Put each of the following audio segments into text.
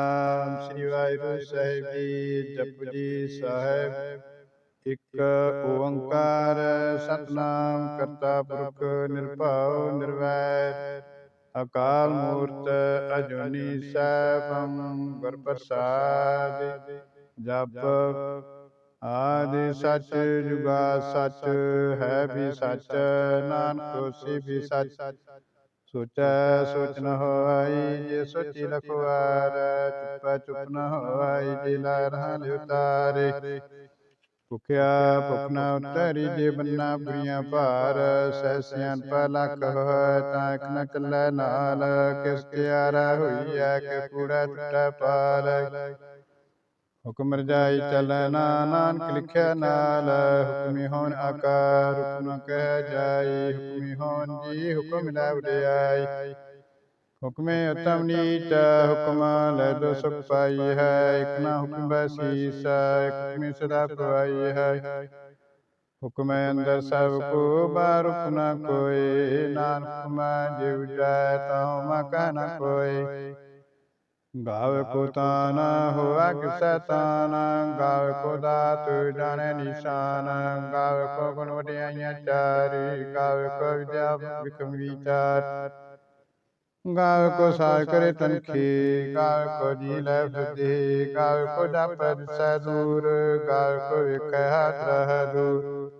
ਨਾਮ ਸ੍ਰੀ ਵਾਹਿਗੁਰੂ ਸਾਹਿਬ ਜੀ ਜਪਜੀ ਸਾਹਿਬ। ਇੱਕ ਓੰਕਾਰ ਸਤਨਾਮ ਕਰਤਾ ਪੁਰਖ ਨਿਰਭਉ ਨਿਰਵੈਰ। ਅਕਾਲ ਮੂਰਤ ਅਜੂਨੀ ਸੈਭੰ ਗੁਰ ਜਪ ਆਦਿ ਸਚ ਜੁਗਾ ਸਚ, ਹੈ ਵੀ ਸਚ, ਨਾਨਕ ਹੋਸੀ ਵੀ ਸਚ। ਸੋਚੈ ਸੋਚ ਨ ਹੋਈ ਜੇ ਸੋਚੀ ਲਖਵਾਰ, ਚੁੱਪੈ ਚੁੱਪ ਨ ਹੋਈ ਜੇ ਲਾ ਰਹਾ ਲਿਉਤਾਰੇ ਭੁਖਿਆ ਭੁਖ ਨ ਉਤਰੀ, ਜੇ ਬੰਨਾ ਬੁਰੀਆਂ ਭਾਰ ਸਹਿ ਸਿਆਣਪਾ ਲੱਖ ਤਾਂ ਇਕ ਨ ਚੱਲੈ ਨਾਲ, ਕਿਸ ਕਿਆਰਾ ਹੋਈਐ, ਕਿ ਕੂੜਾ ਟੁੱਟੈ ਪਾਲ। ਹੁਕਮ ਰਜਾਈ ਚੱਲੈ ਨਾ ਨਾਨਕ ਲਿਖਿਆ ਨਾਲ, ਹੁਕਮੀ ਹੋਣ ਆਕਾਰ, ਹੁਕਮ ਕਹਿ ਜਾਈ, ਹੁਕਮੀ ਹੋਣ ਜੀ ਹੁਕਮ ਲੈ ਉਡਿਆਈ ਹੁਕਮੇ ਉਤਮ ਨੀਚ ਹੁਕਮ ਲੈ ਦੋ ਸੁਖ ਪਾਈ ਹੈ, ਇਕ ਨਾ ਹੁਕਮ ਬਸੀਸ ਇਕ ਹੁਕਮੀ ਸਦਾ ਪਵਾਈ ਹੈ। ਹੁਕਮੇ ਅੰਦਰ ਸਭ ਕੋ, ਬਾਹਰ ਹੁਕਮ ਨਾ ਨਾਨਕ ਹੁਕਮ ਜਿਉ ਜਾਇ ਤਾਂ ਮਾ ਕਹਿ ਨਾ ਕੋਏ ਗਾਵੇ ਕੋ ਤਾਨ ਹੋਆ ਕਿਸੈ ਤਾਨ ਗਾਵੇ ਕੋ ਦਾਤ ਜਾਣੇ ਨਿਸ਼ਾਨ, ਗਾਵੇ ਕੋ ਗੁਣ ਵਡਿਆਈਆਂ ਚਾਰੀ, ਗਾਵੇ ਕੋ ਵਿਦਿਆ ਵਿਕਮ ਵਿਚਾਰ। ਗਾਵੇ ਕੋ ਸਾਇ ਕਰੇ ਤਨਖੀ, ਗਾਵੇ ਕੋ ਜੀ ਲੈ ਫਿਰਦੀ ਗਾਵੇ ਕੋ ਜਪ ਦਿਸੈ ਦੂਰ ਕੋ ਵੇਖੈ ਹਾਥ ਦੂਰ।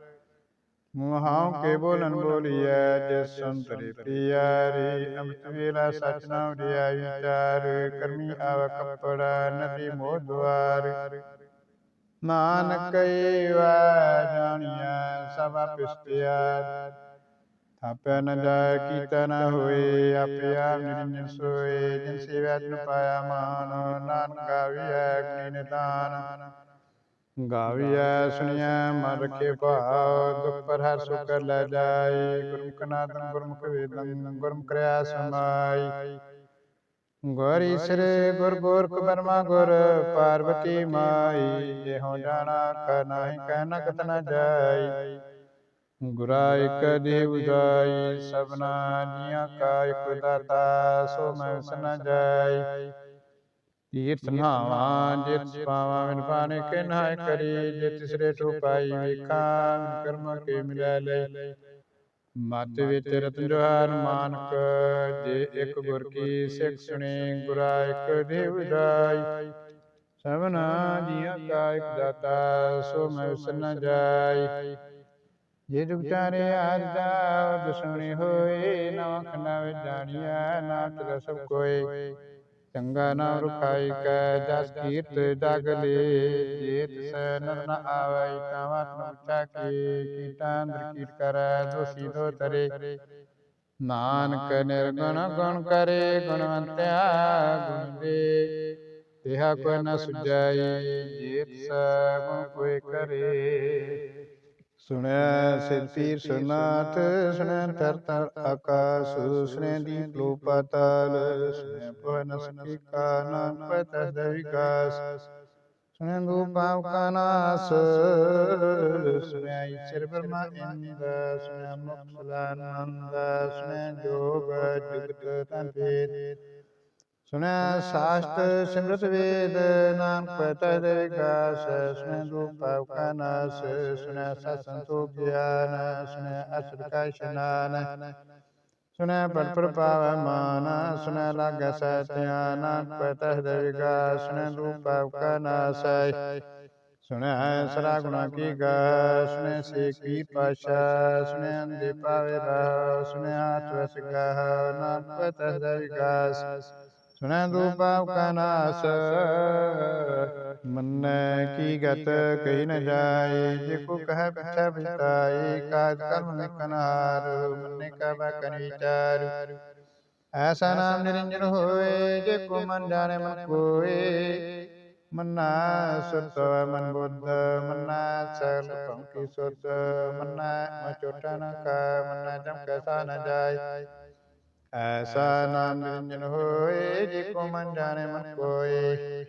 ਮੁਹਾਉ ਕੇ ਬੋਲਨ ਬੋਲੀਐ ਜਿਸ ਸੰਤਰੀ ਪਿਆਰੀ ਅੰਮ੍ਰਿਤ ਵੇਲਾ ਸਚ ਨਾਮ ਰਿਆ ਵਿਚਾਰ ਕਰਮੀ ਆਵ ਕੱਪੜਾ ਨਦੀ ਮੋਹ ਦੁਆਰ। ਨਾਨਕ ਵਾ ਜਾਣੀਐ ਸਭ ਪਿਸਤਿਆ ਥਾਪਿਆ ਨ ਜਾਇ ਕੀਤਾ ਨ ਹੋਏ ਆਪੇ ਆਪ ਨਿਰੰਜਨ ਸੋਏ। ਜਿਨ ਸੇਵਿਆ ਤਿਨ ਪਾਇਆ ਮਾਨ ਨਾਨਕ ਗਾਵੀਐ ਗੁਣੀ ਨਿਦਾਨ ਗਾਵੀਐ, ਸੁਣੀਐ, ਮਨ ਰਖੇ ਭਾਵ ਦੁਖ ਪਰ ਹਰ ਸੁਖ ਕਰ ਲੈ ਜਾਈ ਗੁਰਮੁਖ ਨਾਦੰ ਗੁਰਮੁਖ ਵੇਦੰ, ਗੁਰਮੁਖ ਰਿਆ ਸਮਾਈ। ਗੁਰ ਈਸਰ ਗੁਰ ਗੋਰਖ ਬਰਮਾ ਗੁਰ ਪਾਰਵਤੀ ਮਾਈ, ਜਿਹੋ ਜਾਣਾ ਕਰ ਨਾਹੀ ਕਹਿ ਨ ਕਤ ਨ ਜਾਈ। ਗੁਰਾ ਇਕ ਦੇਹ ਉਦਾਈ ਸਭਨਾ ਜੀਆਂ ਕਾ ਇਕ ਦਾਤਾ, ਸੋ ਮੈਂ ਵਿਸ ਜਾਈ। ਤੀਰਥ ਨਾਵਾਂ ਜਿਤ ਪਾਵਾਂ ਮਿਨ ਪਾਣੇ ਕੇ ਨਾਇ ਕਰੀ ਜੇ ਤਿਸਰੇ ਠੋ ਪਾਈ ਵੇਖਾਂ ਕਰਮ ਕੇ ਮਿਲੈ ਲੈ ਮਤ ਵਿੱਚ ਰਤਨ ਜੋਹਾਰ ਮਾਨਕ ਜੇ ਇੱਕ ਗੁਰ ਕੀ ਸਿੱਖ ਸੁਣੇ ਗੁਰਾ ਇੱਕ ਦੇਵ ਦਾਈ ਸਭਨਾ ਜੀਆਂ ਕਾ ਇੱਕ ਦਾਤਾ ਸੋ ਮੈਂ ਉਸ ਨ ਜਾਈ। ਜੇ ਦੁਖ ਚਾਰੇ ਆਜ ਦਾ ਦਸੁਣੀ ਹੋਏ ਨਾ ਖੰਡਾ ਵਿੱਚ ਜਾਣੀਐ ਨਾ ਤੇਰਾ ਸਭ ਕੋਏ ਚੰਗਾ ਨਾ ਰੁਖਾਈ ਕੈ, ਜਸ ਕੀਰਤ ਜਗ ਲੇ ਜੇ ਤਿਸ ਨਰ ਨ ਆਵੈ ਤਾਂ ਆਤਮ ਉੱਚਾ ਕੀ, ਕੀਟਾ ਕੀਟ ਕਰੈ, ਦੋਸ਼ੀ ਦੋ ਤਰੇ ਨਾਨਕ ਨਿਰਗੁਣ ਗੁਣ ਕਰੇ, ਗੁਣਵੰਤਿਆ ਗੁਣ ਦੇ। ਤਿਹਾ ਕੋ ਨ ਸੁਝਾਈ ਜੇ ਤਿਸ ਗੁਣ ਕੋਇ ਕਰੇ। ਸੁਣਿਆ ਸਿਰਪੀਰ ਸੁਨਾਤ ਸੁਣਿਆ ਤਰ ਤਰ ਆਕਾਸ ਸੁਣਿਆ ਦੀਪ ਲੋ ਪਾਤਾਲ ਸੁਣਿਆ ਭਵਨ ਸਕੀ ਕਾ ਨਾਮ ਪਤਸ ਦ ਵਿਕਾਸ ਸੁਣਿਆ ਦੂ ਪਾਵ ਕਾ ਨਾਸ ਸੁਣਿਆ ਈਸ਼ਰ ਬ੍ਰਹਮਾ ਇੰਦ ਸੁਣਿਆ ਮੁਖ ਸਦਾਨੰਦ ਸੁਣਿਆ ਜੋਗ ਜੁਗਤ ਭੇਦ ਸੁਣਿਆ ਸਾਸਤ ਸਿਮਰਤ ਵੇਦ ਨਾਨਕ ਪਤੈ ਦੇ ਵਿਕਾਸ ਸੁਣਿਆ ਰੂਪ ਭਾਵ ਕਾ ਨਾਸ ਸੁਣਿਆ ਸਤ ਸੰਤੋਖ ਗਿਆਨ ਸੁਣਿਆ ਅਸਰ ਕਾ ਇਸ਼ਨਾਨ ਪੜ ਪੜ ਪਾਵੈ ਮਾਨ ਸੁਣਿਆ ਲਾਗੈ ਸਤਿਆਨ ਨਾਨਕ ਪਤੈ ਦੇ ਵਿਕਾਸ ਸੁਣਿਆ ਰੂਪ ਭਾਵ ਕਾ ਨਾਸ ਸੁਣਿਆ ਸਰਾ ਗੁਣਾ ਕੀ ਗਾ ਸੁਣਿਆ ਸੇ ਕੀ ਪਾਸ਼ਾ ਸੁਣਿਆ ਅੰਦੇ ਪਾਵੇ ਰਾ ਸੁਣਿਆ ਤਵਸ ਗਾ ਨਾਨਕ ਪਤੈ ਦੇ ਵਿਕਾਸ ਸੁਣੈ ਰੂਪਾਵ ਕਾ ਨਾਸ ਮੰਨੈ ਕੀ ਗਤ ਕਹੀ ਨ ਜਾਏ, ਜੇ ਕੋ ਕਹੈ ਪਿਛੈ ਬਿਤਾਈ ਕਾਜ ਕਰਮ ਨਿਕਨਾਰ, ਮੰਨੇ ਕਾ ਬਕਨ ਵਿਚਾਰ ਐਸਾ ਨਾਮ ਨਿਰੰਜਨ ਹੋਏ, ਜੇ ਕੋ ਮਨ ਜਾਣੇ ਮਨ ਕੋਏ। ਮੰਨਾ ਸੁਤ ਮਨ ਬੁੱਧ, ਮੰਨਾ ਸਗਲ ਭੰਕੀ ਸੁਧ, ਮੰਨਾ ਮਚੋਟਾ ਨ ਮੰਨਾ ਜਮ ਕੈਸਾ ਨ ਜਾਏ। ਐਸਾ ਨਾਮ ਨਿਰੰਜਨ ਹੋਏ, ਜੇ ਕੋ ਮਨ ਜਾਣੇ, ਮਨ ਕੋਏ।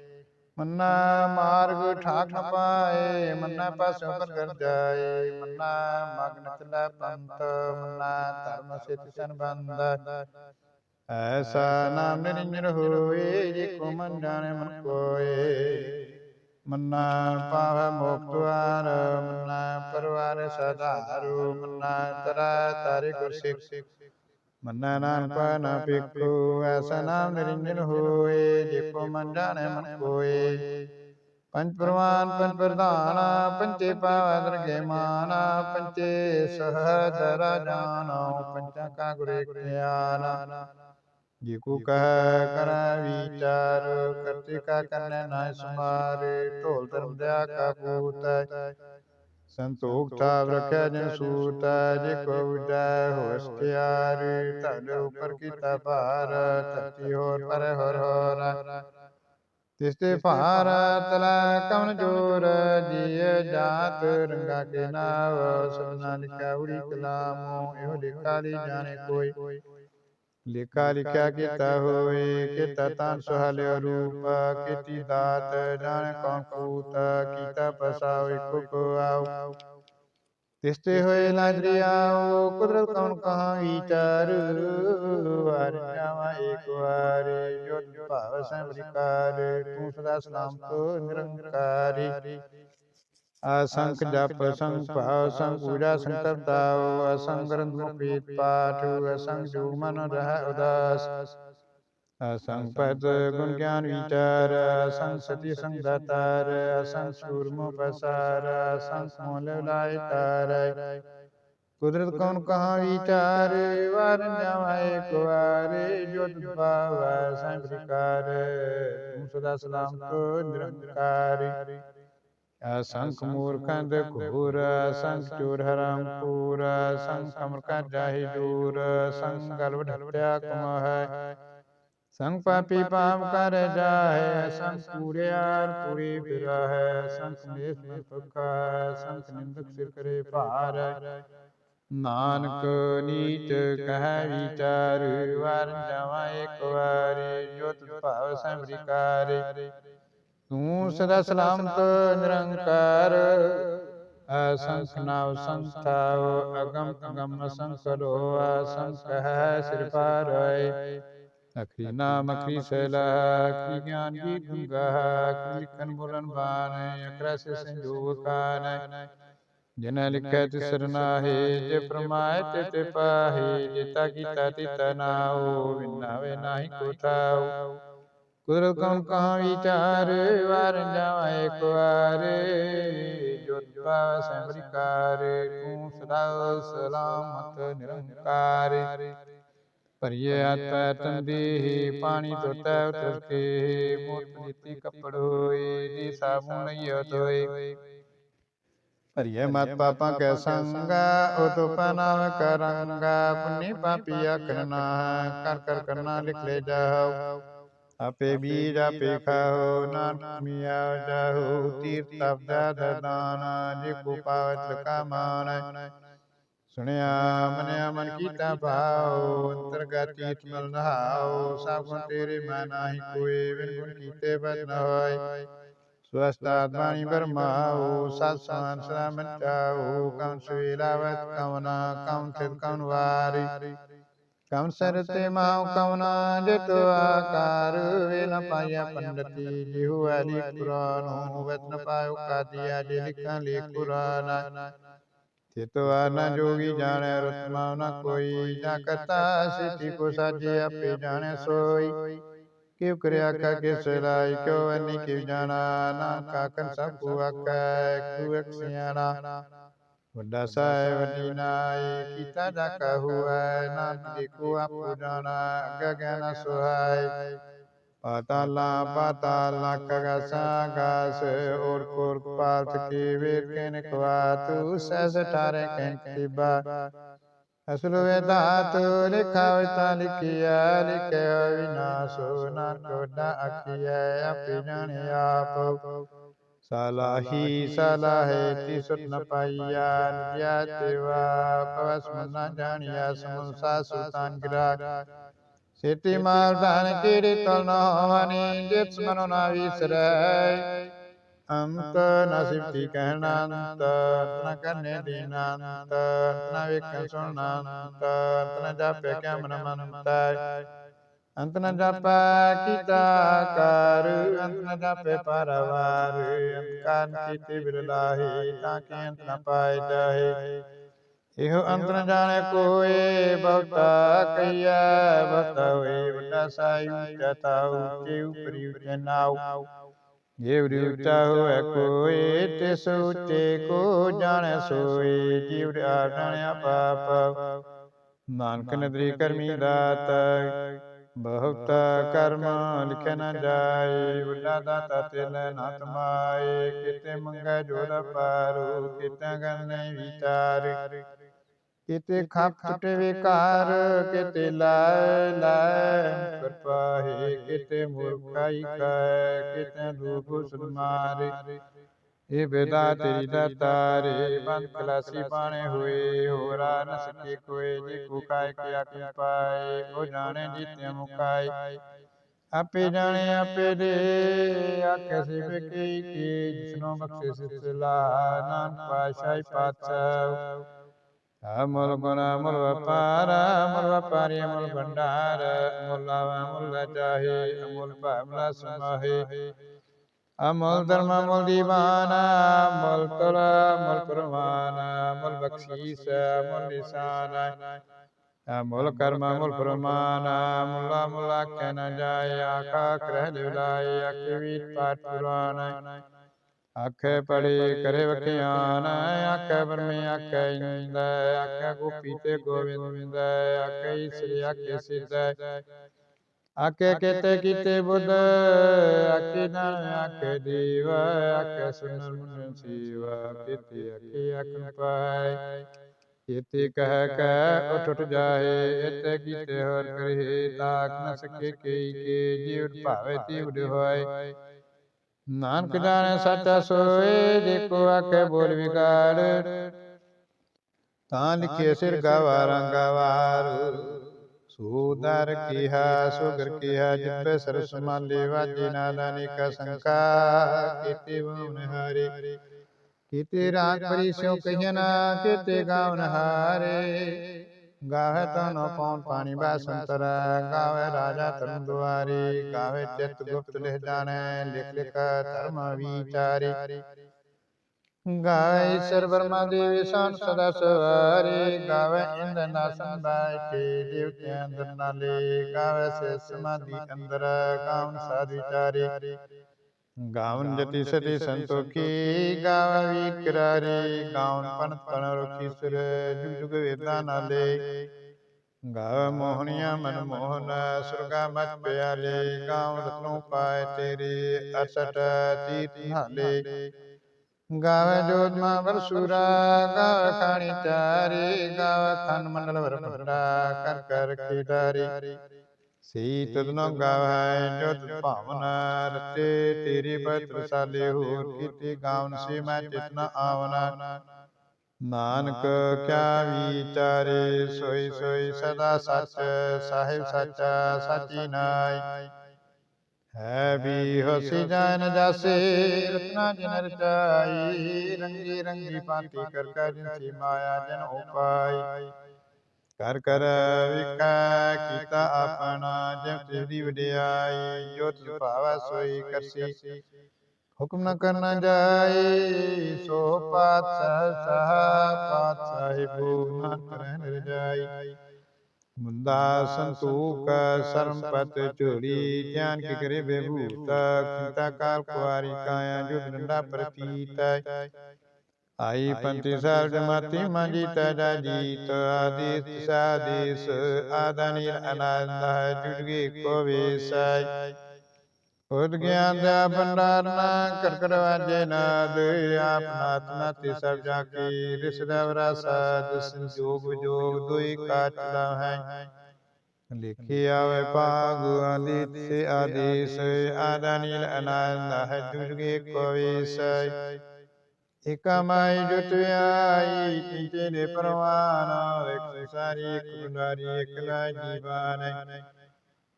ਮੰਨਾ ਮਾਰਗ ਠਾਕ ਨ ਪਾਏ, ਮੰਨਾ ਪਾਸੋਂ ਪਰ ਕਰ ਜਾਏ। ਮੰਨਾ ਮਗਨ ਚਲਾ ਪੰਤ ਮੰਨਾ ਧਰਮ ਸਿਤ ਸੰਬੰਧ। ਐਸਾ ਨਾਮ ਨਿਰੰਜਨ ਹੋਏ, ਜੇ ਕੋ ਮਨ ਜਾਣੇ, ਮਨ ਕੋਏ। ਮੰਨਾ ਪਾਵ ਮੋਖ ਦੁਆਰ, ਮੰਨਾ ਪਰਵਾਰ ਸਦਾਰੂ ਮੰਨਾ ਤਰਾ ਤਾਰੇ ਗੁਰ ਸਿੱਖ। ਮੰਨਾ ਨਾਨਕ ਨਾ ਪਿਕੋ ਐਸਾ ਨਾਮ ਨਿਰੰਜਨ ਹੋਏ ਜੇ ਕੋ ਮਨ ਜਾਣੇ ਮਨ ਕੋਏ। ਪੰਜ ਪ੍ਰਵਾਨ, ਪੰਜ ਪ੍ਰਧਾਨਾ ਪੰਚੇ ਪਾਵ ਦਰਗੇ ਮਾਨਾ ਪੰਚੇ ਸਹਦਰ ਜਾਨੋ ਪੰਚਾਂ ਕਾ ਗੁਰੇ ਗਿਆਨ ਜੇ ਕੋ ਕਹ, ਕਰ ਵਿਚਾਰ, ਕਰਤੇ ਕਾ ਕਰਨੇ ਨਾ ਸਮਾਰੇ, ਢੋਲ ਧਰਮ ਦਿਆ ਕਾ ਪੂਤ ਸੰਤੋਖ ਥਾਵ ਰਖਿਆ ਜਨ ਸੂਤ ਜੇ ਕੋ ਉਜੈ ਹੋਸ ਤਿਆਰ ਧਨ ਉਪਰ ਕੀਤਾ ਭਾਰ ਧਰਤੀ ਹੋਰ ਪਰ ਹੋਰ ਹੋਰ। ਤਿਸਤੇ ਭਾਰ ਤਲਾ ਕਵਨ ਜੋਰ ਜੀਅ ਜਾਤ ਰੰਗਾ ਕੇ ਨਾਵ ਸਭਨਾ ਲਿਖਿਆ ਉੜੀ ਕਲਾਮੋ ਇਹੋ ਲਿਖਾ ਲਈ ਜਾਣੇ ਕੋਈ। ਲਿਖਾ ਲਿਖਿਆ ਕੀਤਾ ਹੋਏ ਕੀਤਾ ਤਾਂ ਸੁਹਾਲਿਓ ਰੂਪ ਕੀਤੀ ਦਾਤ ਜਾਣ ਕੌਣ ਕੂਤ ਪਸਾਉ ਇਕ ਕੋ ਆਉ ਤਿਸਤੇ ਹੋਏ ਆਓ ਕੁਦਰਤ ਕੌਣ ਕਹਾ ਵਿਚਾਰ ਵਾਰ ਜਾਵਾ ਏਕ ਵਾਰ ਜੋਤ ਭਾਵ ਸੰਬਰਿਕਾਰ ਤੂੰ ਸਦਾ ਸਲਾਮ ਤੋ ਨਿਰੰਕਾਰੀ। ਅਸੰਖ ਜਪ ਸੰਖ ਭਾਵ ਸੰਖ ਪੂਜਾ ਸੰਕਲਪ ਦਾਉ ਅਸੰਖ ਗ੍ਰੰਥ ਮੁਖੀਤ ਪਾਠ ਅਸੰਖ ਜੋ ਮਨ ਰਹਿ ਉਦਾਸ। ਅਸੰਖ ਪਦ ਗੁਣ ਗਿਆਨ ਵਿਚਾਰ ਅਸੰਖ ਸਤੀ ਸੰਗ ਦਾਤਾਰ ਸੂਰਮੋ ਪਸਾਰ ਅਸੰਖ ਮੋਲ ਲਾਇ ਤਾਰੈ। ਕੁਦਰਤ ਕੌਣ ਕਹਾ ਵਿਚਾਰ, ਵਾਰ ਜਾਵਾ ਏਕ ਵਾਰ ਜੋਤ ਪਾਵੈ ਸੰਪ੍ਰਕਾਰ ਤੂੰ ਸਦਾ ਸਲਾਮ ਤੋ ਨਿਰੰਕਾਰੀ। ਅਸੰਖ ਮੂਰਖੰਦ ਘੂਰ ਅਸੰਖ ਚੂਰ ਹਰਾਮ ਪੂਰ ਅਸੰਖ ਕਮਰ ਕਾ ਜਾਹੀ ਦੂਰ ਸੰਗ ਗਲਵ ਢਟਿਆ ਕਮ ਹੈ। ਸੰਗ ਪਾਪੀ ਪਾਪ ਕਰ ਜਾਏ ਸੰਗ ਪੂਰਿਆਰ ਪੂਰੀ ਫਿਰਾ ਹੈ ਸੰਗ ਮੇਸ ਮਨ ਭੁਖਾ ਸੰਗ ਨਿੰਦਕ ਸਿਰ ਕਰੇ ਭਾਰ। ਨਾਨਕ ਨੀਚ ਕਹਿ ਵਿਚਾਰ ਵਾਰ ਜਾਵਾ ਇੱਕ ਵਾਰੀ ਜੋਤ ਭਾਵ ਸੰਭਿਕਾਰੇ ਤੂੰ ਸਦਾ ਸਲਾਮਤ ਨਿਰੰਕਾਰ। ਅਸੰਖ ਨਾਵ ਸੰਥਾਵ ਅਗਮ ਅਗਮ ਸੰਕਲੋ ਅਸੰਖ ਹੈ ਸਿਰ ਪਾਰੈ ਅਖਰੀ ਨਾਮ ਅਖਰੀ ਸੈਲਾ ਅਖਰੀ ਗਿਆਨ ਕੀ ਗੰਗਾ ਅਖਰੀ ਲਿਖਨ ਬੋਲਨ ਬਾਨ ਅਕਰਾ ਸੇ ਸੰਜੋਗ ਕਾਨ ਜਿਨ ਲਿਖੈ ਤਿਸਰ ਨਾਹੀ ਜੇ ਪ੍ਰਮਾਇ ਤੇ ਤੇ ਪਾਹੀ ਜਿਤਾ ਕੀਤਾ ਤਿਤ ਨਾਉ ਵਿਨਾਵੇ ਨਾਹੀ ਕੋ ਥਾਉ। ਕੁਦਰਤ ਕੌਣ ਕਹਾ ਵਿਚਾਰ ਵਾਰ ਜਾਵਾ ਇੱਕ ਵਾਰ ਜੋਤ ਪਾਵ ਸੰਬਰਿਕਾਰ ਤੂੰ ਸਦਾ ਸਲਾਮਤ ਨਿਰੰਕਾਰ ਭਰੀਏ ਆਤੈ ਤੰਦੀ ਪਾਣੀ ਧੋਤੈ ਉਤਰ ਕੇ ਮੋਤ ਨੀਤੀ ਕੱਪੜ ਹੋਏ ਜੀ ਸਾਬੁਨ ਲਈਓ ਧੋਏ ਭਰੀਏ ਮਤ ਪਾਪਾਂ ਕੈ ਸੰਗਾ ਉਹ ਤੋ ਪਨਾਵ ਕਰੰਗਾ ਪੁੰਨੀ ਪਾਪੀ ਆਖਣ ਨਾ ਆਪੇ ਬੀਜ ਆਪੇ ਖਾਓ ਨਾਨਕ ਮੀਆ ਜਾਹੂ ਤੀਰਥ ਤਪਦਾ ਦਦਾਨ ਜੇ ਕੋ ਪਾਵਤ ਕਾ ਮਾਨ ਸੁਣਿਆ ਮਨਿਆ ਮਨ ਕੀਤਾ ਭਾਉ ਅੰਤਰਗਤ ਤੀਰਥ ਮਲ ਨਹਾਉ ਸਭ ਗੁਣ ਤੇਰੇ ਮੈਂ ਨਾਹੀ ਕੋਏ ਬਿਨ ਗੁਣ ਕੀਤੇ ਬਦ ਨ ਹੋਏ। ਸਵਸਤਾ ਬਾਣੀ ਬਰਮਾਉ ਸਤ ਸਮਾਨ ਸਦਾ ਮੰਚਾਉ ਕਉ ਸਵੇਲਾਵਤ ਕਉਨਾ ਕਉ ਸਿਧ ਕਉ ਵਾਰੀ। ਕਉ ਸਰ ਤੇ ਮਾਉ ਕਉਨਾ ਜਿਤ ਆਕਾਰ ਵੇ ਨ ਪਾਇਆ ਪੰਡਤੀ ਜਿਹੁ ਆਲੀ ਕੁਰਾਨੋ ਵਤ ਨ ਪਾਇਓ ਕਾਦੀਆ ਜੇ ਲਿਖਾਂ ਲੇ ਕੁਰਾਨ ਚਿਤਵਾ ਨ ਜੋਗੀ ਜਾਣੈ ਰਤਮਾ ਨ ਕੋਈ। ਜਾ ਕਰਤਾ ਸਿਟੀ ਕੋ ਸਾਜੇ ਆਪੇ ਜਾਣੈ ਸੋਈ। ਕਿਉ ਕਰਿਆ ਕਾ ਕਿਸ ਲਾਇ ਕਿਉ ਅਨੀ ਕਿਉ ਜਾਣਾ ਨਾ ਕਾਕਨ ਸਭ ਕੋ ਆਕੈ ਕੂ ਇੱਕ ਸਿਆਣਾ। ਵੱਡਾ ਸਾਹਿਬ ਵੱਡੀ ਨਾਈ ਕੀਤਾ ਜਾ ਕਾ ਹੁਐ ਨਾਨਕ ਜੀ ਕੋ ਆਪੋ ਜਾਣਾ ਅਗੇ ਗਿਆਨ ਸੁਹਾਈ ਪਾਤਾਲਾ ਪਾਤਾਲਾ ਕਗਸਾ ਗਾਸ ਔਰ ਕੋਰ ਪਾਤ ਕੀ ਵੇਰ ਕੈਨ ਕਵਾ ਤੂ ਸਹਿ ਠਾਰੇ ਕੈਨ ਤਿਬਾ ਅਸਲ ਵੇਦਾਤ ਲਿਖਾ ਵਿਤਾ ਲਿਖਿਆ ਲਿਖਿਆ ਵਿਨਾਸ਼ੋ ਨਾਨਕ ਵੱਡਾ ਆਖੀਐ ਆਪੇ ਜਾਣੇ ਆਪ। ਸਲਾਹੀ ਸਲਾਹੇ ਤੀ ਸੁਤ ਨ ਪਾਈਆ ਨਿਆ ਤੇਵਾ ਪਵਸ ਮਨ ਨ ਜਾਣਿਆ ਸਮੁਸਾ ਸੁਤਾਨ ਗਿਰਾ ਸੇਤੀ ਮਾਲ ਦਾਨ ਕੀੜੀ ਤਲ ਨ ਹੋਵਨੀ ਜਿਤ ਮਨੋ ਨਾ ਵਿਸਰੈ। ਅੰਤ ਨ ਸਿਫਤੀ ਕਹਿਣਾ ਅੰਤ ਨ ਕਰਨੇ ਦੀਨਾ ਅੰਤ ਨ ਵੇਖਣ ਸੁਣਨਾ ਅੰਤ ਨ ਜਾਪੇ ਕਿਆ ਮਨ ਮੰਤੈ। ਅੰਤ ਨ ਜਾਪੈ ਕੀਤਾ ਕਰ ਅੰਤ ਨ ਜਾਪੇ ਪਰਵਾਰ ਅੰਤ ਕਾਨ ਕੀਤੇ ਬਿਰਲਾਹੀ ਤਾਂ ਕਿ ਅੰਤ ਨ ਪਾਏ ਜਾਹੇ ਇਹੋ ਅੰਤ ਨ ਜਾਣੇ ਕੋਏ ਬਹੁਤਾ ਕਈਐ ਹੋਏ ਵੱਡਾ ਸਾਈ ਉੱਚਾ ਤਾਉ ਉੱਚੇ ਉਪਰੀ ਉੱਚੇ ਨਾਉ। ਜੇ ਹੋਏ ਕੋਏ ਤਿਸ ਉੱਚੇ ਕੋ ਜਾਣੈ ਸੋਏ ਜੀਵ ਆ ਜਾਣਿਆ ਪਾਪ। ਨਾਨਕ ਨਦਰੀ ਕਰਮੀ ਦਾਤ ਬਹੁਤ ਕਰਮ ਲਿਖਿਆ ਨ ਜਾਏ ਵੱਡਾ ਦਾਤਾ ਤਿਲ ਨਾ ਤਮਾਏ ਕਿਤੇ ਮੰਗੈ ਜੋੜ ਪਾਰੂ ਕਿਤੇ ਗੰਨੇ ਵਿਚਾਰ ਕਿਤੇ ਖਾਪ ਛੁਟੇ ਵਿਕਾਰ ਕਿਤੇ ਲਾਇ ਲਾਇ ਕਿਰਪਾਹੇ ਕਿਤੇ ਮੂਰਖਾਈ ਕੈ ਕਿਤੇ ਰੂਪ ਸੁਮਾਰੇ ਇਹ ਬੇਦਾ ਤੇਰੀ ਦਾਤਾਰੇ ਬੰਦ ਕਲਾਸੀ ਬਾਣੇ ਹੋਏ ਹੋਰਾ ਨ ਸਕੇ ਕੋਏ ਜੇ ਕੋ ਕਾਇ ਕਿਆ ਕਿਨ ਪਾਏ ਉਹ ਜਾਣੇ ਜੀਤੇ ਮੁਕਾਏ। ਆਪੇ ਜਾਣੇ ਆਪੇ ਦੇ ਆਖੇ ਸਿਵ ਕੀ ਕੀ ਜਿਸਨੋ ਬਖਸ਼ੇ ਸਿਸਲਾ ਨਾਨਕ ਪਾਸ਼ਾਈ ਪਾਤਸ਼ਾਹ ਅਮਲ ਗੁਣ ਅਮਲ ਵਪਾਰ ਅਮਲ ਵਪਾਰੀ ਅਮਲ ਭੰਡਾਰ ਅਮਲ ਲਾਵਾ ਅਮਲ ਚਾਹੇ ਅਮਲ ਭਾਵਨਾ ਸਮਾਹੇ। ਅਮਲ ਧਰਮ ਅਮਲ ਦੀਵਾਨ, ਅਮਲ ਤਲ ਅਮਲ ਪ੍ਰਮਾਨ ਅਮਲ ਬਖਸ਼ੀਸ, ਅਮਲ ਨਿਸ਼ਾਨ। ਅਮਲ ਕਰਮ, ਅਮਲ ਪ੍ਰਮਾਨ, ਅਮਲ ਮੁਲਾ ਆਖੇ ਨ ਜਾਏ ਆਕਾ ਕਰਹਿ ਲਿਵਲਾਏ ਆਖੇ ਪਾਠ ਪੁਰਾਨ ਆਖੇ ਪੜੀ ਕਰੇ ਵਖਿਆਨ, ਆਖੇ ਬਰਮੇ ਆਖੇ ਇੰਦ, ਆਖੇ ਗੋਪੀ ਤੇ ਗੋਵਿੰਦ, ਆਖੇ ਈਸਰੀ, ਆਖੇ ਸਿੱਧ ਆਖੇ ਕੀਤੇ ਕੀਤੇ ਬੁੱਧ ਆਖੇ ਨਾਮ ਆਖੇ ਦੇਵ ਆਖੇ ਸੁਨਰ ਮੁਨ ਸੀਵ ਕੀਤੇ ਆਖੇ ਆਖਨ ਪਾਏ। ਕੀਤੇ ਕਹਿ ਕੈ ਉਠ ਉਠ ਜਾਏ ਇਤੇ ਕੀਤੇ ਹੋਰ ਕਰੇ ਤਾਕ ਨ ਸਕੇ ਕਈ ਕੇ ਜੀਵ ਭਾਵੇ ਤੀਵ ਹੋਏ। ਨਾਨਕ ਜਾਣੈ ਸੱਚਾ ਸੋਏ ਜੇ ਕੋ ਆਖੇ ਬੋਲ ਵਿਗਾੜ। ਤਾਂ ਲਿਖੇ ਸਿਰ ਗਵਾਰਾਂ। ਗਵਾਰ। ਸੂਦਰ ਕੀਹਾ, ਸੁਗਰ ਕੀਹਾ, ਜਿਪੇ ਸਰਸ ਮਾਲੇ ਵਾਜੇ ਨਾਦਾਨੀ ਕਾ ਸੰਕਾ ਕੀਤੇ ਵਉਨ ਹਾਰੇ। ਕੀਤੇ ਰਾਗ ਪਰੀ ਸਿਉ ਕਹੀਨ ਕੀਤੇ ਗਾਵਨ ਹਾਰੇ। ਗਾਵੇ ਤਨ ਪੌਣ ਪਾਣੀ ਬਾਸੰਤਰ ਗਾਵੇ ਰਾਜਾ ਤਰਨ ਦੁਆਰੀ ਗਾਵੇ ਚਿਤ ਗੁਪਤ ਲਿਖ ਜਾਣੈ, ਲਿਖ ਲਿਖ ਧਰਮ ਵਿਚਾਰੇ। ਗਾਵੇ ਈਸ਼ਰ ਬਰਮਾ ਦੇਵ ਸਨ ਸਦਾ ਸਵਾਰੇ ਗਾਵੇ ਇੰਦ ਨਾਸਨ ਬੈਠੇ ਦੇਵਤਿਆਂ ਅੰਦਰ ਨਾਲੇ ਗਾਵੇ ਸੇ ਸਮਾਧੀ ਅੰਦਰ ਗਾਵਨ ਸਾਧ ਵਿਚਾਰੇ ਗਾਵਨ ਜਤੀ ਸਤੀ ਸੰਤੋਖੀ ਗਾਵੇ ਵਿਕਰਾਰੇ ਗਾਵਨ ਪਨ ਪਨ ਰੁਖੀ ਸੁਰ ਜੁਗ ਜੁਗ ਵੇਦਾਂ ਨਾਲੇ ਗਾਵੇ ਮੋਹਣੀਆਂ ਮਨ ਮੋਹਨ ਸੁਰਗਾ ਮਤ ਪਿਆਲੇ ਗਾਵ ਰਤਨੋ ਪਾਏ ਤੇਰੇ ਅਸਟ ਤੀਤ ਹਾਲੇ ਗਾਵੇ ਜੋਤ ਮਾ ਵਰਸੂਰਾ ਗਾਵੇ ਖਾਣੀ ਚਾਰੇ ਗਾਵੇ ਖੰਡ ਮੰਡਲ ਵਰ ਭੰਡਾ ਕਰ ਕਰ ਖੇਡਾਰੇ ਸਈ ਤਦਨੋ ਗਾਵੇ ਜੋਤ ਭਾਵਨ ਰਤੇ ਤੇਰੇ ਪਤਰ ਸਾਲੇ ਹੋਰ ਕੀਤੇ ਗਾਵਨ ਸੇ ਮੈਂ ਚਿਤਨਾ ਆਵਨਾ। ਨਾਨਕ ਕਿਆ ਵਿਚਾਰੇ ਸੋਈ ਸੋਈ ਸਦਾ ਸੱਚ ਸਾਹਿਬ ਸੱਚਾ ਸਾਚੀ ਨਾਈ। ਹੈ ਵੀ ਹੋਸੀ ਜਾਨ ਜਾਸੇ, ਰਤਨਾ ਜਿਨ ਰਚਾਈ, ਰੰਗੀ ਰੰਗੀ ਪਾਤੀ ਕਰ ਕਰ ਜਿਨਸੀ ਮਾਇਆ ਜਨ ਉਪਾਈ। ਕਰ ਕਰ ਵਿਕਾ ਕੀਤਾ ਆਪਣਾ ਜਿਵ ਤੇਰੀ ਵਡਿਆਈ ਜੋ ਤਿਸ ਭਾਵੈ ਸੋਈ ਕਰਸੀ। ਹੁਕਮ ਨ ਕਰਨਾ ਜਾਏ, ਸੋ ਪਾਤ ਸਹ ਸਹ ਪਾਤ ਸਾਹਿਬੂ ਨਾਨਕ ਰਹਿ ਰਜਾਈ ਮੁੰਦਾ ਸੰਤੂਕ ਸਰਮਪਤ ਝੋਲੀ ਧਿਆਨ ਕੀ ਕਰੇ ਬੇਭੂਤ ਕੀਤਾ ਕਾਲ ਕੁਆਰੀ ਕਾਇਆ ਜੁਗ ਡੰਡਾ ਪ੍ਰਤੀਤ ਆਈ ਪੰਤੀ ਸਾਲ ਜਮਾਤੀ ਮਾਂਜੀ ਤਜਾ ਜੀਤ ਆਦਿਤ ਸਾਦੀਸ ਆਦਾਨੀ ਅਨੰਦ ਜੁਗੀ ਕੋ ਵੇਸੈ ਖੁਦ ਗਿਆਨ ਦਾ ਭੰਡਾਰ ਨਾ ਕਰ ਕਰ ਵਾਜੇ ਨਾਦ ਆਪ ਨਾਤ ਸਭ ਜਾ ਕੀ ਰਿਸ਼ਦਾ ਵਰਾਸਾ ਸੰਜੋਗ ਵਿਜੋਗ ਦੁਈ ਕਾਟਦਾ ਹੈ। ਲਿਖੀ ਆਵੇ ਭਾਗ ਆਦਿ ਸੇ ਆਦੇਸ ਆਦਾ ਨੀਲ ਅਨੰਦ ਹੈ ਜੁਗੇ ਕੋਇਸ ਇਕਮਾਈ ਜੁਟ ਆਈ ਤਿੰਤੇ ਨੇ ਪਰਵਾਨ ਇੱਕ ਸਾਰੀ ਇੱਕ ਗੁਨਾਰੀ ਇੱਕ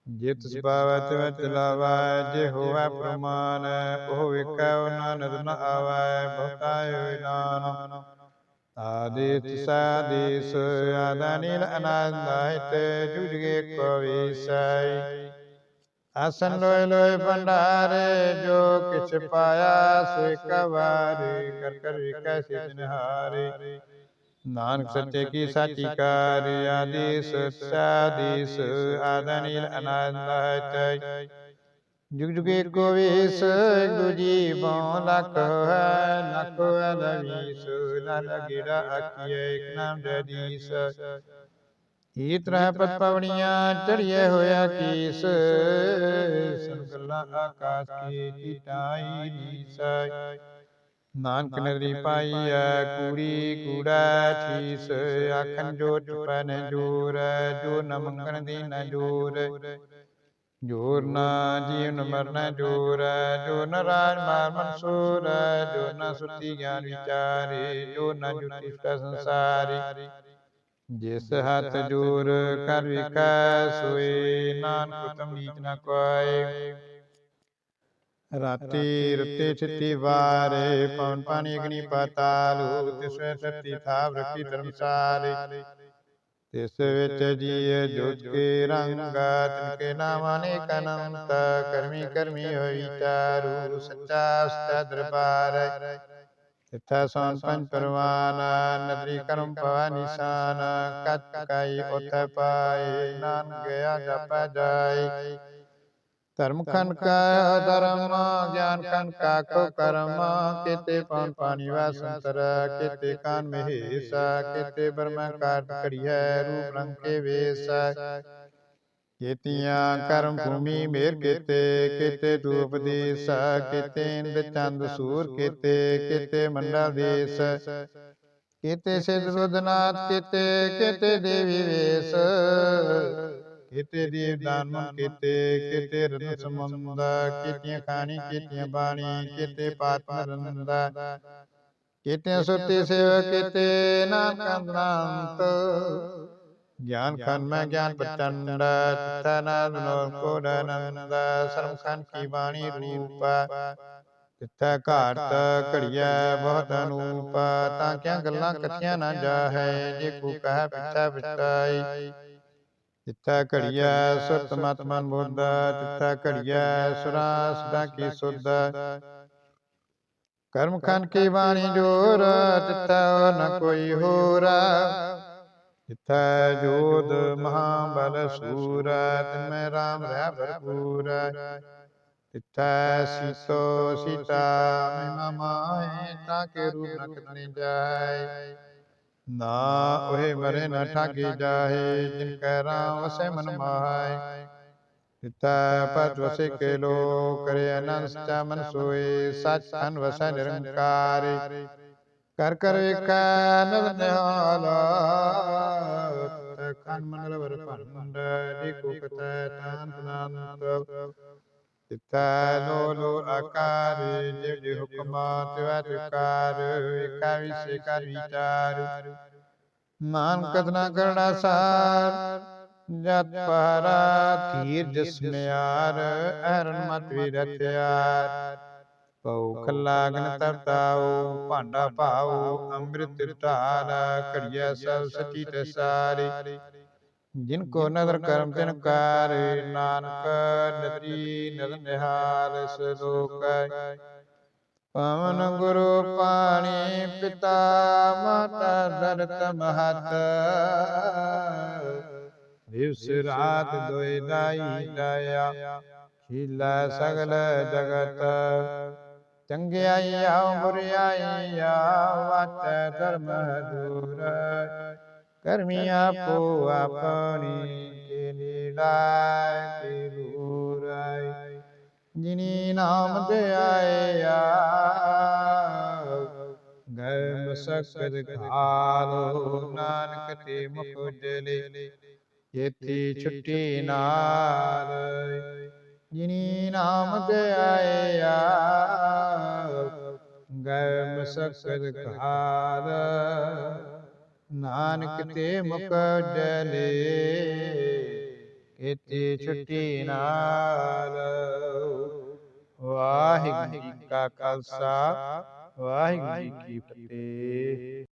ਲਾ ਜੀਵਾਨ ਜਿਤ ਸੁਭਾਵਤ ਵਤ ਲਾਵਾ ਜੇ ਹੋਵੇ ਪ੍ਰਮਾਨ ਉਹ ਵੇਖੈ ਉਹ ਨਾਨਕ ਨ ਆਵੈ ਬਹੁਤਾ ਹੋਇ ਨਾਨ। ਆਦਿਤ ਸਾਦੀਸ ਆਦਾ ਨੀਲ ਅਨੰਦ ਹਿਤ ਜੁਜਗੇ ਕੋ ਵਿਸੈ। ਆਸਨ ਲੋਇ ਲੋਇ ਭੰਡਾਰੇ ਜੋ ਕਿਛ ਪਾਇਆ ਸੋ ਇੱਕ ਵਾਰ ਕਰ ਕਰ ਵਿਕੈ ਸਿਤ ਨਿਹਾਰੇ ਨਾਨਕ ਸੱਚੇ ਕੀ ਸਾਚੀ ਕਾਰ ਆਦੀਸ ਸਾਦੀਸ ਆਦਾ ਨੀਲ ਅਨੰਦ। ਹਿਤ ਜੁਗ ਜੁਗੇ ਕੋ ਵਿਸ ਦੂਜੀ ਬਉ ਲਖ ਹੈ ਲਖ ਅਦਵੀਸ ਨਲ ਗਿੜਾ ਆਖੀਏ ਇਕ ਨਾਮ ਜਦੀਸ ਈ ਤਰ੍ਹਾਂ ਪਤ ਪਵਣੀਆਂ ਚੜੀਏ ਹੋਇਆ ਕੀਸ। ਸਨ ਗੱਲਾਂ ਆਕਾਸ਼ ਕੀ ਟਿਟਾਈ ਨੀਸ ਨਾਨਕ ਨਦਰੀ ਪਾਈ ਐ ਕੂੜੀ ਕੂੜਾ ਠੀਸ ਆਖਨ ਜੋ ਚੁਪੈ ਨ ਜੂਰ ਜੋ ਨ ਮੰਗਣ ਦੀ ਨ ਜੂਰ। ਜੋਰ। ਨਾ ਜੀਵਨ ਮਰਨ ਜੋਰ ਜੋ ਨ ਰਾਜ ਮਾਰ ਮਨਸੂਰ ਜੋ ਨ ਸੁਤੀ ਗਿਆਨ ਵਿਚਾਰੇ ਜੋ ਨ ਜੁਤੀ ਸੰਸਾਰੀ। ਜਿਸ ਹੱਥ ਜੋਰ ਕਰ ਵਿਕੈ ਸੋਏ ਨਾਨਕ ਤਮ ਨੀਚ ਨ ਕੋਇ ਰਾਤੀ ਰਤੇ ਛਿਤੀ ਵਾਰੇ ਪਵਨ ਪਾਣੀ ਅਗਨੀ ਪਾਤਾਲ ਤਿਸਵੇ ਸਤੀ ਥਾਵ ਰਤੀ ਧਰਮਸਾਰੇ ਤਿਸ ਵਿੱਚ ਜੀਏ ਜੋਤ ਕੇ ਰੰਗ ਤਿਨ ਕੇ ਨਾਮ ਅਨੇਕ ਅਨੰਤ ਕਰਮੀ ਕਰਮੀ ਹੋਈ ਚਾਰੂ ਸੱਚਾ ਸਚਾ ਦਰਬਾਰ। ਤਿਥਾ ਸੋਨ ਪੰਜ ਪਰਵਾਨ ਨਦਰੀ ਕਰਮ ਪਵਾ ਨਿਸ਼ਾਨ ਕਤ ਕਾਈ ਉਥ ਪਾਏ ਨਾਨਕ ਗਿਆ ਜਪੈ ਜਾਏ ਧਰਮ ਖਨ ਕਾ ਧਰਮ ਗਿਆਨ ਖਨ ਕਾ ਕੋ ਕਰਮ ਕੀਤੇ ਪਉਨ ਪਾਣੀ ਵਾਸੰਤਰ ਕੀਤੇ ਕਾਨ ਮਹੇਸ਼ ਕੀਤੇ ਬਰਮਾ ਕਾਟ ਕੜੀਐ ਰੂਪ ਰੰਗ ਕੇ ਵੇਸ। ਕੀਤੀਆਂ ਕਰਮ ਭੂਮੀ ਮੇਰ ਕੀਤੇ ਕੀਤੇ ਧੂਪ ਦੇਸ ਕੀਤੇ ਇੰਦ ਚੰਦ ਸੂਰ ਕੀਤੇ ਕੀਤੇ ਮੰਡਲ ਦੇਸ। ਕੀਤੇ ਸਿਧ ਬੁੱਧਨਾਥ ਕੀਤੇ ਕੀਤੇ ਦੇਵੀ ਵੇਸ। ਕੀਤੇ ਦੇਵ ਦਾਨ ਮਨ ਕੀਤੇ ਕੀਤੇ ਰਤਨ ਸਮੁੰਦ ਕੀਤੀਆਂ ਖਾਣੀ ਕੀਤੀਆਂ ਬਾਣੀ ਕੀਤੇ ਪਾਤ ਨਰੰਦਾ ਕੀਤੇ ਸੁਰਤੀ ਸੇਵ ਕੀਤੇ ਨਾਨਕ ਅੰਤ। ਗਿਆਨ ਖਨ ਮੈਂ ਗਿਆਨ ਪ੍ਰਚੰਡ ਚਿਤਾ ਨਾਦ ਨੋਰ ਕੋ ਅਨੰਦ ਸਰਮ ਖਨ ਕੀ ਬਾਣੀ ਰੂਪ। ਤਿੱਥੈ ਘਾਟ ਘੜੀਐ ਬਹੁਤ ਅਨੂਪ। ਤਾਂ ਕਿਆ ਗੱਲਾਂ ਕੱਚੀਆਂ ਨਾ ਜਾਹੈ ਜੇ ਕੋ ਕਹਿ ਪਿਛਾ ਪਿਛਾਈ ਤਿੱਥੈ ਘੜੀਐ ਸੁਰਤ ਮਤ ਮਨ ਬੁੱਧ ਤਿੱਥੈ ਘੜੀਐ ਸੁਰਾ ਸਦਾ ਕੀ ਸੁਧ ਕਰਮ ਖੰਡ ਕੀ ਬਾਣੀ ਜੋਰ ਤਿੱਥੈ ਨ ਕੋਈ ਹੋਰ। ਤਿੱਥੈ ਜੋਦ ਮਹਾਬਲ ਸੂਰ ਤਿਨਮੈ ਰਾਮ ਰਹਿ ਭਰਪੂਰ। ਤਿੱਥੈ ਸੀਤੋ ਸੀਤਾ ਮਹਿਮਾ ਮਾਏ ਤਾਂ ਕੇ ਰੂਪ ਨ ਕਤਨੇ ਜਾਏ। ਨਾ ਉਹੇ ਮਰੇ ਨ ਠਾਗੀ ਜਾਹੇ ਜਿਨ ਕੈ ਰਾਮ ਵਸੈ ਮਨ ਮਾਹੈ। ਤਿਤੈ ਪਤ ਵਸੇ ਕੇ ਲੋ ਕਰੇ ਅਨੰਦ ਸਚਾ ਮਨ ਸੋਏ ਸਚ ਅਨ ਵਸੈ ਨਿਰੰਕਾਰ। ਕਰ ਕਰ ਵੇਖੈ ਨਦ ਨਿਹਾਲ ਖਨ ਮੰਗਲ ਵਰ ਭੰਡ ਦੇਖੋ ਕਤੈ ਤਾਂਤ ਨਾਨਕ ਤਿਤੈ ਲੋ ਲੋ ਆਕਾਰ, ਜਿਵ ਜਿ ਹੁਕਮਾ ਤਿਵੈ ਤਿਕਾਰ ਏਕਾ ਵਿਸੇ ਕਰ ਵਿਚਾਰ। ਨਾਨਕ ਨਾ ਕਰਣਾ ਸਾਰ, ਜਤ ਪਹਰਾ ਧੀਰ ਜਸਮਿਆਰ ਅਰਨ ਮਤ ਵਿਰਤਿਆਰ ਪਉ ਖਲਾਗਨ ਤਰਤਾਉ ਭਾਂਡਾ ਭਾਉ, ਅੰਮ੍ਰਿਤ ਢਾਲ ਘੜੀਐ ਸਭ ਸਚੀ ਤਸਾਰੀ ਜਿਨ ਕੋ ਨਦਰ ਕਰਮ ਤਿਨ ਕਾਰ ਨਾਨਕ ਨਦਰੀ ਨਦ ਨਿਹਾਲ ਸਲੋਕੈ ਪਵਨ ਗੁਰੂ ਪਾਣੀ ਪਿਤਾ ਮਾਤਾ ਦਰਤ ਮਹਤ। ਦਿਵਸ ਰਾਤ ਦੋਇ ਦਾਈ ਦਇਆ। ਖੀਲਾ ਸਗਲ ਜਗਤ। ਚੰਗਿਆਈਆ ਬੁਰਿਆਈਆ ਵਾਚ ਧਰਮ ਦੂਰ ਕਰਮੀ ਆਪੋ ਆਪਣੀ ਕੇ ਲੀਲਾ ਕੇ ਦੂਰਾਈ ਜਿਨੀ ਨਾਮ ਧਿਆਇਆ ਗਰਮ ਸਕਦ ਖਾਲੋ ਨਾਨਕ ਤੇ ਮੁਖ ਉਜਲੇ ਯੇਤੀ ਛੁੱਟੀ ਨਾਲ। ਜਿਨੀ ਨਾਮ ਧਿਆਇਆ ਗਰਮ ਸਕਦ ਖਾਲ। ਨਾਨਕ ਤੇ ਉਜਲੇ ਇਤੀ ਛੁੱਟੀ ਨਾਲ। ਵਾਹਿਗੁਰੂ ਜੀ ਕਾ ਖਾਲਸਾ ਵਾਹਿਗੁਰੂ ਜੀ ਕੀ ਫਤਿਹ।